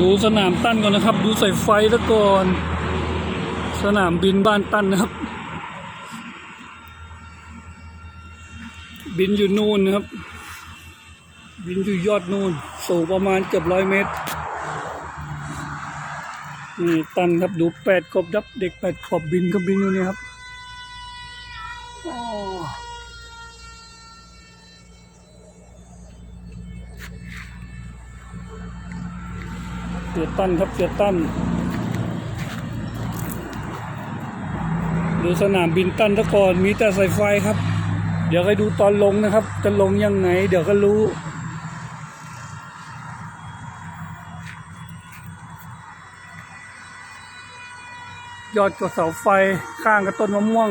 ดูสนามตั้นก่อนนะครับ ดูสายไฟแล้วก่อน สนามบินบ้านตั้นนะครับ บินอยู่นู่นนะครับ บินอยู่ยอดนู่น สูงประมาณเกือบร้อยเมตรนี่ตั้นครับดูแปดขวบดับเด็กแปดขวบบินก็บินอยู่นี่ครับ เสียตั้นครับเสียตั้นดูสนามบินตั้นตะกอนมีแต่สายไฟครับ เดี๋ยวไปดูตอนลงนะครับ จะลงยังไง เดี๋ยวก็รู้ยอดกับเสาไฟข้างกับต้นมะม่วง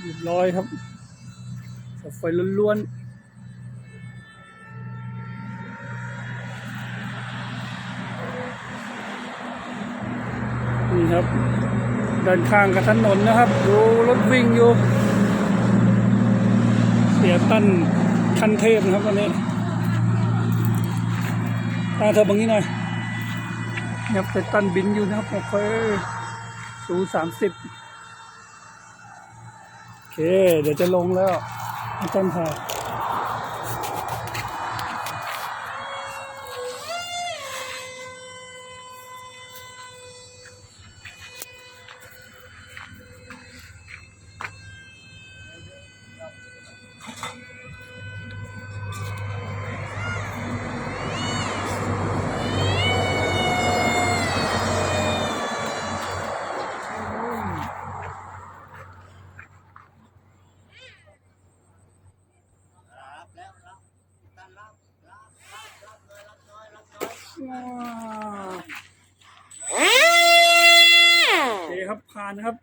เรียบร้อยครับเสาไฟล้วนๆ นี่ครับเดินข้างกับถนนนะครับ ดูรถวิ่งอยู่ เสียตั้นคันเทพนะครับตอนนี้ตาเธอบางนี้หน่อยครับเสียตั้นบินอยู่นะครับโอเคสูสามสิบโอเค เดี๋ยวจะลงแล้วอาจารย์ถ่าย โอเคครับผ่านครับ